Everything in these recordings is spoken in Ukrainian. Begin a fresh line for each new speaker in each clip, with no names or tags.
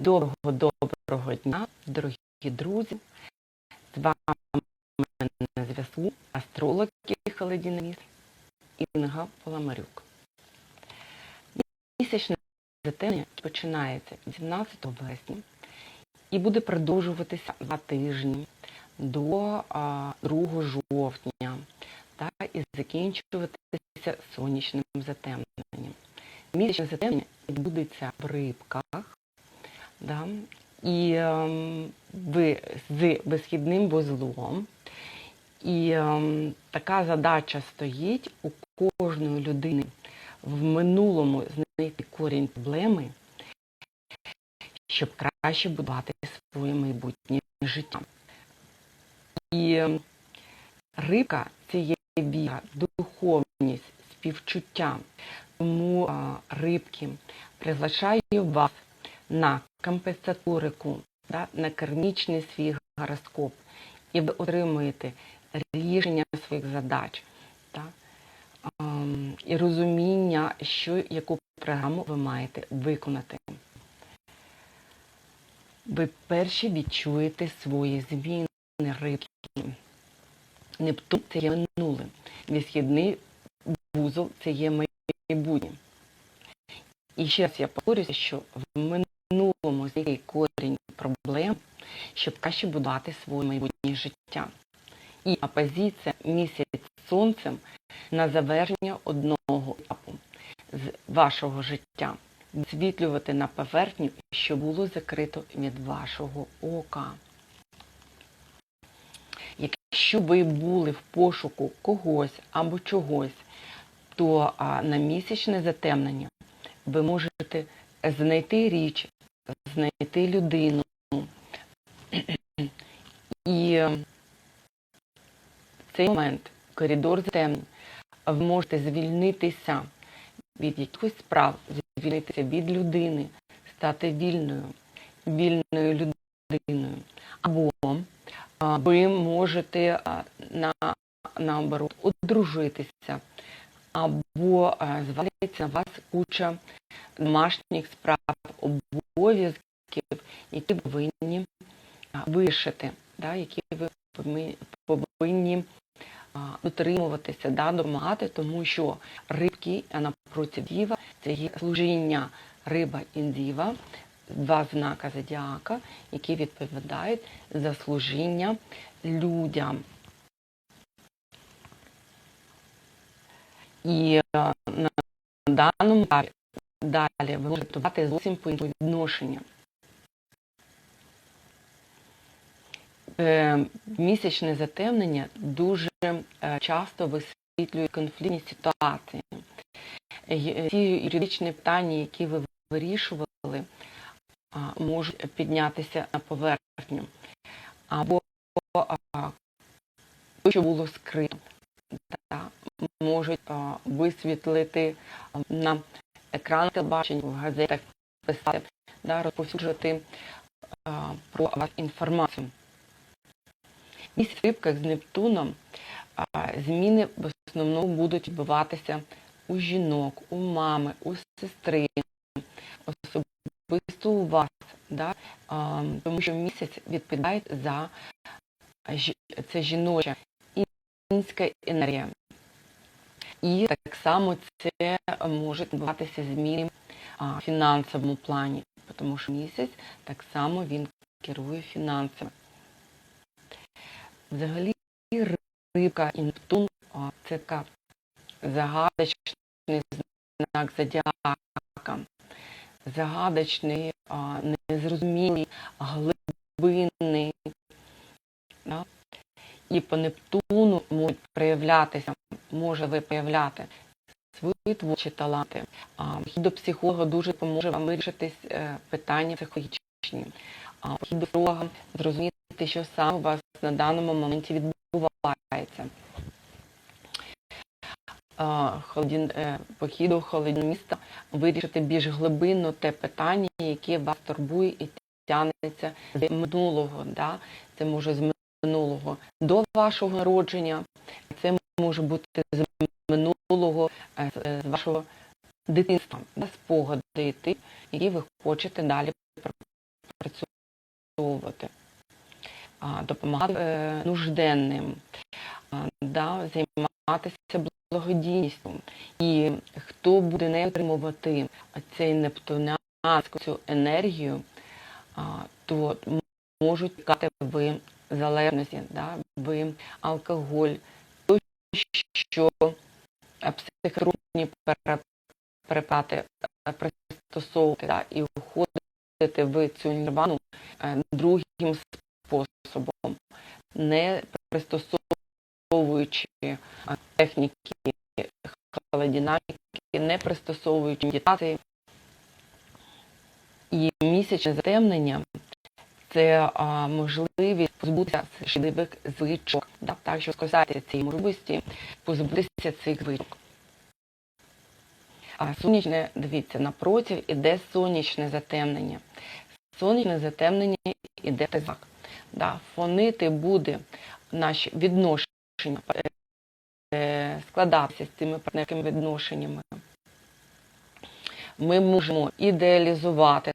Доброго доброго дня, дорогі друзі. З вами на зв'язку астролог Холодініст Інга Поламарюк. Місячне затемнення починається 18 вересня і буде продовжуватися два тижні до 2 жовтня та і закінчуватися сонячним затемненням. Місячне затемнення відбудеться в рибках. Да? І ем, ви з висхідним вузлом. І ем, така задача стоїть у кожної людини в минулому знайти корінь проблеми, щоб краще будувати своє майбутнє життя. І ем, рибка це є віра, духовність, співчуття. Тому а, рибки приглашаю вас на компенсаторику, да, на кармічний свій гороскоп, і ви отримуєте рішення своїх задач да, ем, і розуміння, що яку програму ви маєте виконати. Ви перші відчуєте свої зміни рибки. Нептун це є минуле. Висхідний вузол це є майбутнє. І ще раз я повторюся, що в минулому знайти корінь проблем, щоб краще будувати своє майбутнє життя. І опозиція місяць сонцем на завершення одного етапу з вашого життя. Висвітлювати на поверхню, що було закрито від вашого ока. Якщо ви були в пошуку когось або чогось, то на місячне затемнення ви можете знайти річ, знайти людину. І в цей момент коридор затемнень, ви можете звільнитися від якихось справ, звільнитися від людини, стати вільною, вільною людиною. Або ви можете на, наоборот одружитися, або а, на вас куча домашніх справ, обов'язків, які ви повинні а, вирішити, да, які ви повинні- а, дотримуватися, да, допомагати, тому що рибки, а напроти діва, це є служіння риба і діва, два знака зодіака, які відповідають за служіння людям. І е, на даному етапі далі ви можете готувати зовсім по іншому відношення. Е, Місячне затемнення дуже е, часто висвітлює конфліктні ситуації. Ті юридичні питання, які ви вирішували, можуть піднятися на поверхню. Або що було скрито, можуть висвітлити на екран телебачення, в газетах писати, да, розповсюджувати про вас інформацію. Місяць в рибках з Нептуном зміни в основному будуть відбуватися у жінок, у мами, у сестри, особисто у вас, да? тому що місяць відповідає за жі- це жіноча інська енергія. І так само це може відбуватися зміни в фінансовому плані, тому що місяць так само він керує фінансами. Взагалі рибка і Нептун це така загадочний знак зодіака, загадочний, незрозумілий, глибинний. І по Нептуну можуть проявлятися, може ви проявляти свої творчі таланти. А, Похід до психолога дуже допоможе вам вирішити е, питання психологічні. Похід до психолога зрозуміти, що саме у вас на даному моменті відбувається. Холодін- е, Похід до холодного міста вирішити більш глибинно те питання, яке вас турбує і тягнеться з минулого. Да? Це може з минулого до вашого народження, це може бути з минулого е, з- е, вашого дитинства, спогади, ті, які ви хочете далі працьовувати, а, допомагати е, нужденним, займатися благодійністю. І хто буде не отримувати цей нептунянську цю енергію, то можуть тікати в залежності, да, в алкоголь, то, що е, психотропні препарати е, пристосовувати да, і входити в цю нірвану е, другим способом, не пристосовуючи техніки холодинаміки, не пристосовуючи медитації. І місячне затемнення це а, можливість позбутися шкідливих звичок. Да? Так що скористайтеся цієї можливості, позбутися цих звичок. А сонячне, дивіться, напротив іде сонячне затемнення. Сонячне затемнення іде так. Да, фонити буде наші відношення, е, складатися з цими партнерськими відношеннями. Ми можемо ідеалізувати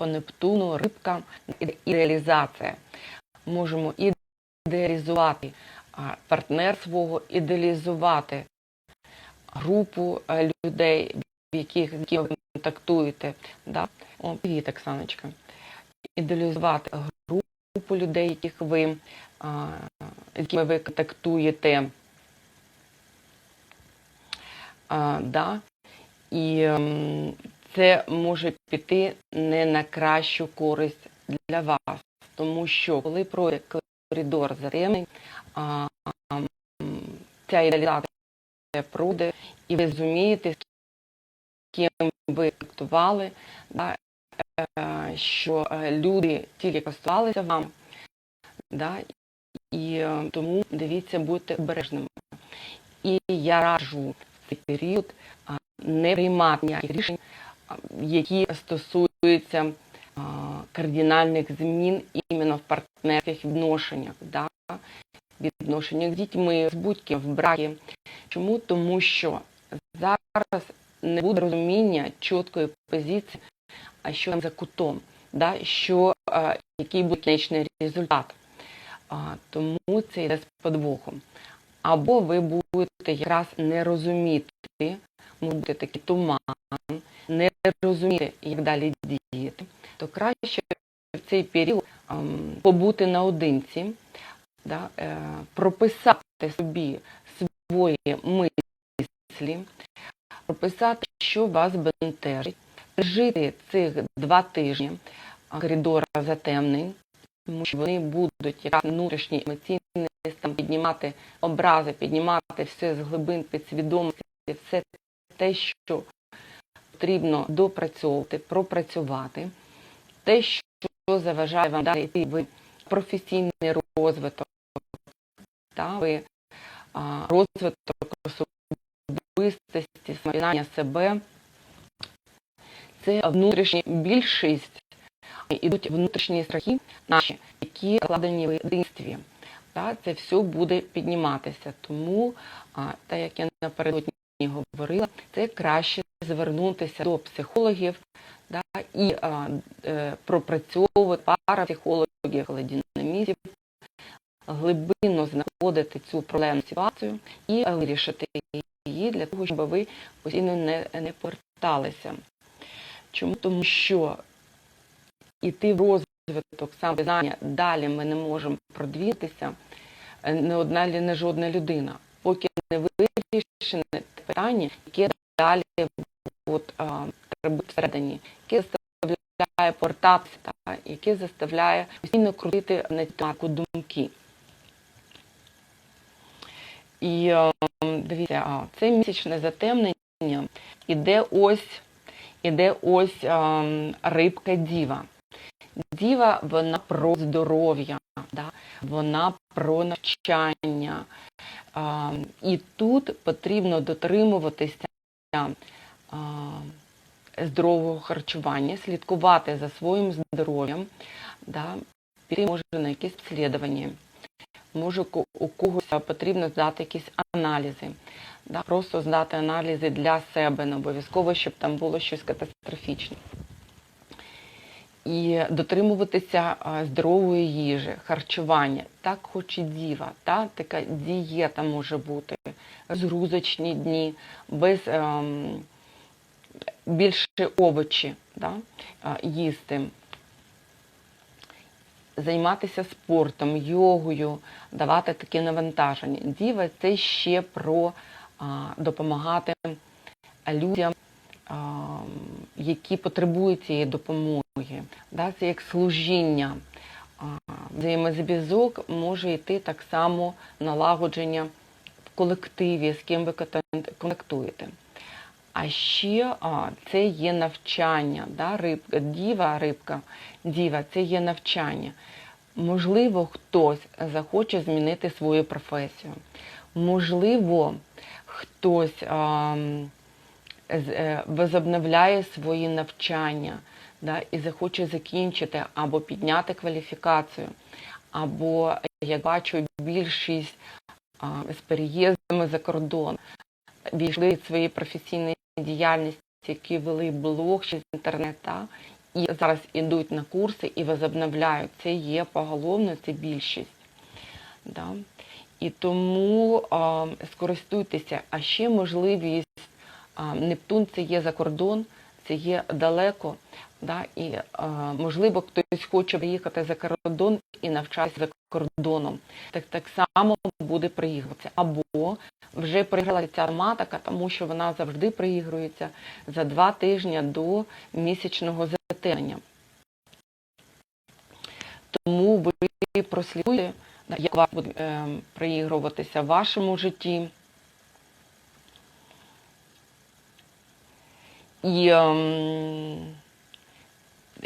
по Нептуну, рибка, іде- ідеалізація. Можемо ідеалізувати партнер свого, ідеалізувати групу е, людей, в яких, ви контактуєте. Да? О, привіт, Оксаночка. Ідеалізувати групу людей, яких ви, з якими ви контактуєте. А, да? І це може піти не на кращу користь для вас, тому що коли пройде коридор а, ця ідеалізація пройде, і ви зрозумієте, з ким ви контактували, да, е, що е, люди тільки користувалися вам, да, і е, тому дивіться, будьте обережними. І я раджу в цей період не приймати ніяких рішень, які стосуються кардинальних змін іменно в партнерських відношеннях, да? відношеннях з дітьми, з будь-ким в бракі. Чому? Тому що зараз не буде розуміння чіткої позиції, а що там за кутом, да? що, а, який буде кінечний результат. А, тому це йде з подвохом. Або ви будете якраз не розуміти, бути такий туман, не розуміти, як далі діяти, то краще в цей період ем, побути наодинці, да, е, прописати собі свої мислі, прописати, що вас бентежить, жити цих два тижні коридора затемнень, тому що вони будуть якраз внутрішній емоційний стан піднімати образи, піднімати все з глибин підсвідомості, все те, що потрібно допрацьовувати, пропрацювати, те, що заважає вам далі йти в професійний розвиток, та, ви, розвиток особистості, самопізнання себе. Це внутрішня більшість, ідуть внутрішні страхи наші, які закладені в дитинстві. Це все буде підніматися. Тому, так як я напередодні говорила, це краще звернутися до психологів да, і а, е, пропрацьовувати парапсихологів, холодинамістів, глибинно знаходити цю проблемну ситуацію і е, вирішити її для того, щоб ви постійно не, не поверталися. Чому? Тому що іти в розвиток самопізнання далі ми не можемо продвинутися, е, не одна не жодна людина, поки не вирішене питання, яке далі а, бути всередині, яке заставляє портатися, та, яке заставляє постійно крутити на тематику думки. І дивіться, це місячне затемнення іде ось, іде ось рибка діва. Діва, вона про здоров'я, да? вона про навчання. А, і тут потрібно дотримуватися а, здорового харчування, слідкувати за своїм здоров'ям, да? піти може на якісь обслідування. Може, у когось потрібно здати якісь аналізи. Да? Просто здати аналізи для себе, не обов'язково, щоб там було щось катастрофічне. І дотримуватися здорової їжі, харчування. Так хоче діва, та? така дієта може бути, зрузочні дні, без ем, більше овочі да? їсти. Займатися спортом, йогою, давати такі навантаження. Діва це ще про а, допомагати людям, а, які потребують цієї допомоги. Да, це як служіння. Взаємозв'язок може йти так само налагодження в колективі, з ким ви контактуєте. А ще а, це є навчання, да, рибка, діва, рибка, діва, це є навчання. Можливо, хтось захоче змінити свою професію. Можливо, хтось а, е, возобновляє свої навчання да, і захоче закінчити або підняти кваліфікацію, або, як бачу, більшість а, з переїздами за кордон війшли в свої професійні діяльності, які вели блог через інтернет, та, і зараз ідуть на курси і возобновляють. Це є поголовно, це більшість. Да? І тому а, скористуйтеся, а ще можливість, а, Нептун це є за кордон, це є далеко, да? і можливо хтось хоче приїхати за кордон і навчатися за кордоном. Так, так само буде приїхатися. Або вже приїхала ця тематика, тому що вона завжди приігрується за два тижні до місячного затемнення. Тому ви прослідкуйте, як вас буде е, приігруватися в вашому житті. І ем,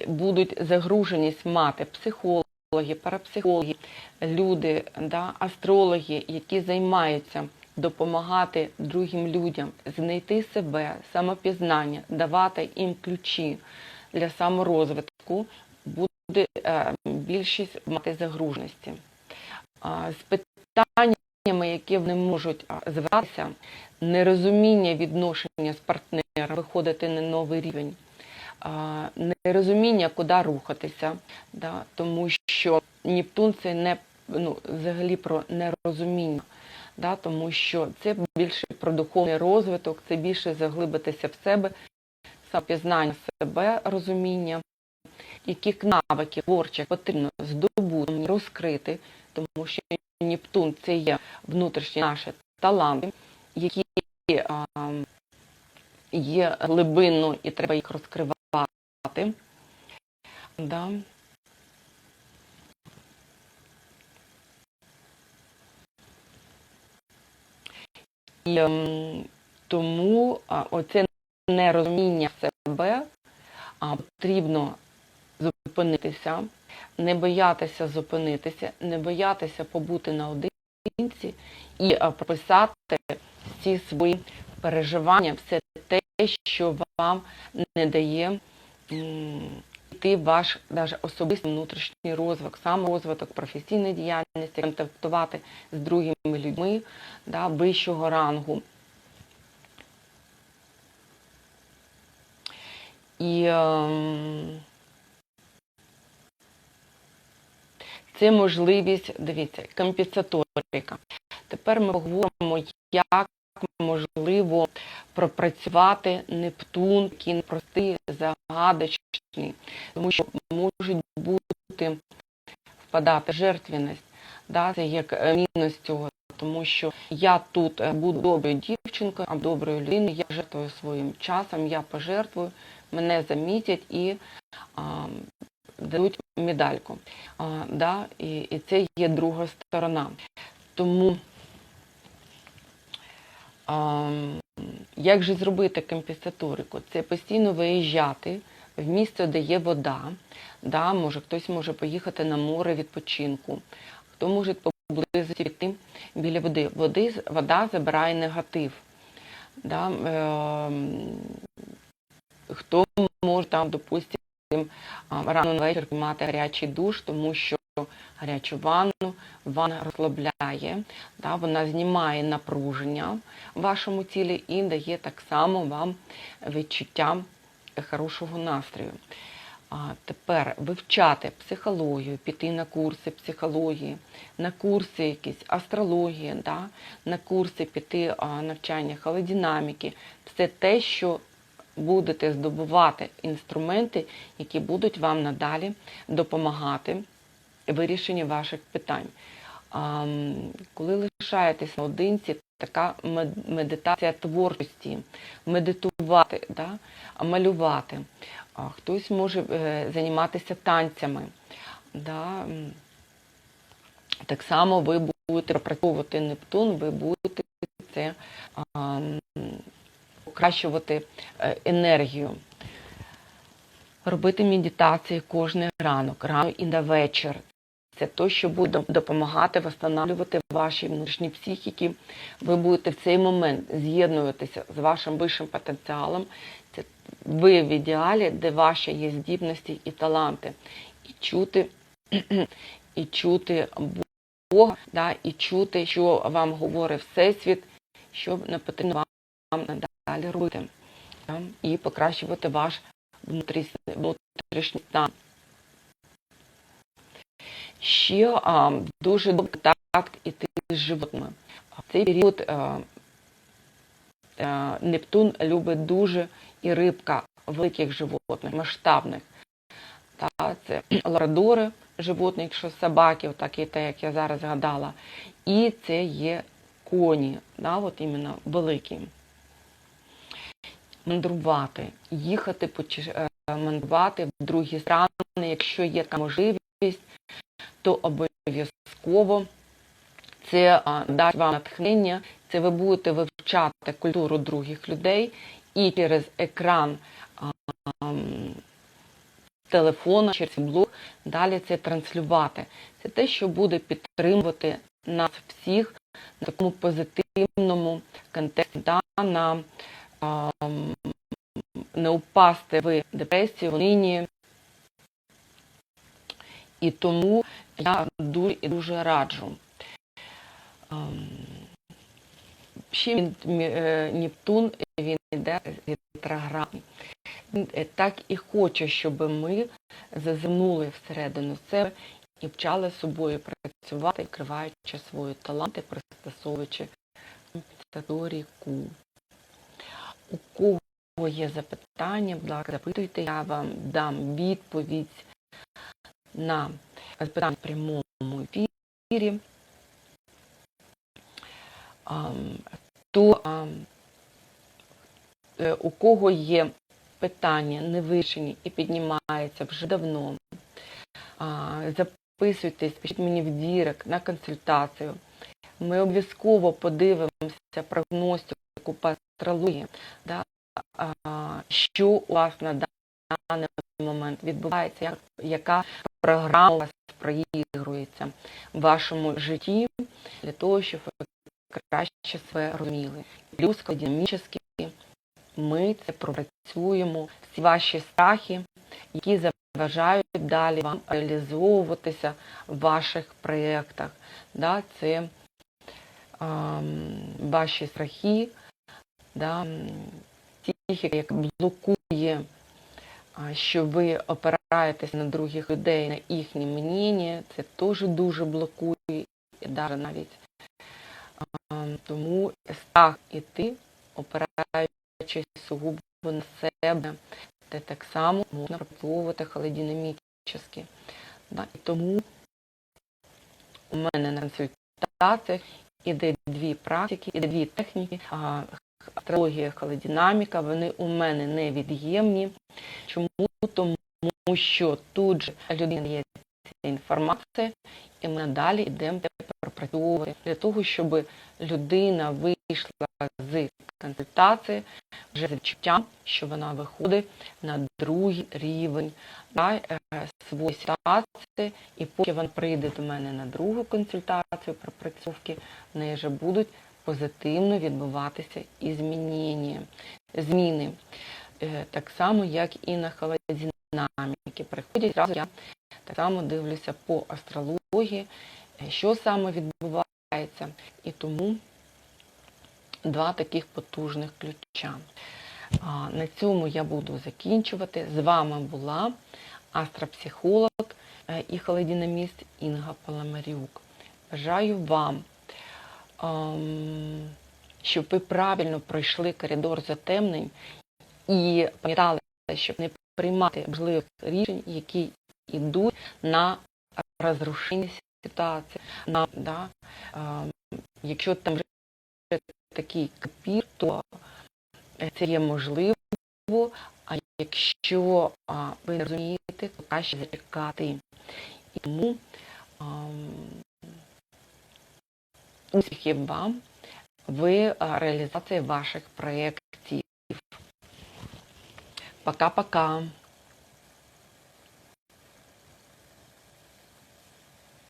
будуть загруженість мати психологи, парапсихологи, люди, да, астрологи, які займаються допомагати другим людям знайти себе, самопізнання, давати їм ключі для саморозвитку, буде е, більшість мати загруженості. З питаннями, які вони можуть звертатися, нерозуміння відношення з партнером, виходити на новий рівень, нерозуміння, куди рухатися, да, тому що Нептун це не ну, взагалі про нерозуміння, да, тому що це більше про духовний розвиток, це більше заглибитися в себе, самопізнання себе, розуміння, які навики творчих потрібно здобути, розкрити, тому що Нептун це є внутрішні наші таланти, які а, є глибинно і треба їх розкривати. Да. І ем, тому оце нерозуміння себе а, потрібно зупинитися, не боятися зупинитися, не боятися побути наодинці і прописати всі свої переживання, все те, що вам не дає в ваш даже особистий внутрішній розвиток, саморозвиток, професійна діяльність, контактувати з другими людьми да, вищого рангу. І ем, це можливість, дивіться, компенсаторика. Тепер ми поговоримо, як можливо пропрацювати Нептун, який непростий, загадочний, тому що можуть бути впадати в жертвеність. Да, це як е, мінус цього, тому що я тут е, буду доброю дівчинкою, а доброю людиною, я жертвую своїм часом, я пожертвую, мене замітять і а, дадуть медальку. А, да, і, і це є друга сторона. Тому як же зробити компенсаторику? Це постійно виїжджати в місце, де є вода. Да, може, хтось може поїхати на море відпочинку, хто може поблизості піти біля води. води. Вода забирає негатив. Да, е, хто може там, допустимо, рано на вечір приймати гарячий душ, тому що гарячу ванну, ванна розслабляє, да, вона знімає напруження в вашому тілі і дає так само вам відчуття хорошого настрою. А тепер вивчати психологію, піти на курси психології, на курси якісь астрології, да? на курси піти а, навчання холодинаміки, все те, що будете здобувати інструменти, які будуть вам надалі допомагати вирішенні ваших питань. Коли лишаєтесь наодинці, така мед- медитація творчості, медитувати, да? малювати. Хтось може е, займатися танцями. Да? Так само ви будете пропрацьовувати Нептун, ви будете це покращувати е, енергію. Робити медитації кожен ранок, рано і на вечір. Це те, що буде допомагати встановлювати ваші внутрішні психіки. Ви будете в цей момент з'єднуватися з вашим вищим потенціалом. Це ви в ідеалі, де ваші є здібності і таланти. І чути, і чути Бога, да, і чути, що вам говорить Всесвіт, що не потрібно вам надалі робити. І покращувати ваш внутрішній стан. Ще а, дуже добрий контакт іти з животними. В цей період а, а, Нептун любить дуже і рибка великих животних, масштабних. Та, це лабрадори, животні, якщо собаки, так і те, як я зараз згадала. І це є коні, да, от іменно великі. Мандрувати, їхати, е, мандрувати в другі страни, якщо є така можливість, то обов'язково це дасть вам натхнення, це ви будете вивчати культуру других людей і через екран телефона, через блог далі це транслювати. Це те, що буде підтримувати нас всіх на такому позитивному контексті, да, на не упасти в депресію, в нині. І тому я дуже дуже раджу. Ем, Ще е, Нептун він йде ретроградний. Е, так і хоче, щоб ми зазирнули всередину себе і вчали з собою працювати, відкриваючи свої таланти, пристосовуючи рику. У кого є запитання, будь ласка, запитуйте, я вам дам відповідь на запитання в прямому ефірі. То е, у кого є питання не вирішені і піднімаються вже давно, записуйтесь, пишіть мені в дірек на консультацію. Ми обов'язково подивимося прогностику по астрології, да, що у вас на даний момент відбувається, як, яка програма проігрується в вашому житті для того, щоб ви краще себе розуміли. Плюс динамічно ми це пропрацюємо всі ваші страхи, які заважають далі вам реалізовуватися в ваших проєктах. Да, це ваші страхи, да, психіка, яка блокує, що ви опираєтесь на других людей, на їхнє мнення, це теж дуже блокує, і навіть Тому страх іти, опираючись сугубо на себе, де так само можна пропрацьовувати холодинамічно. Да? І тому у мене на консультаціях іде дві практики, іде дві техніки. А, Астрологія, холодинаміка, вони у мене невід'ємні. Чому? Тому що тут же людина є ця інформація, і ми надалі йдемо пропрацьовувати для того, щоб людина вийшла з консультації вже з відчуттям, що вона виходить на другий рівень да, е, своєї ситуації, і поки вона прийде до мене на другу консультацію пропрацьовки, в неї вже будуть позитивно відбуватися і змінення, зміни. Е, Так само, як і на холодинаміки. Приходять разу я так само дивлюся по астрології, е, що саме відбувається. І тому два таких потужних ключа. На цьому я буду закінчувати. З вами була астропсихолог е, і холодинаміст Інга Паламарюк. Бажаю вам, щоб ви правильно пройшли коридор затемнень і пам'ятали, щоб не приймати можливих рішень, які йдуть на розрушення ситуації. На, да, якщо там вже такий копір, то це є можливо, а якщо ви не розумієте, то краще зачекати. І тому успіхів вам в реалізації ваших проєктів. Пока-пока.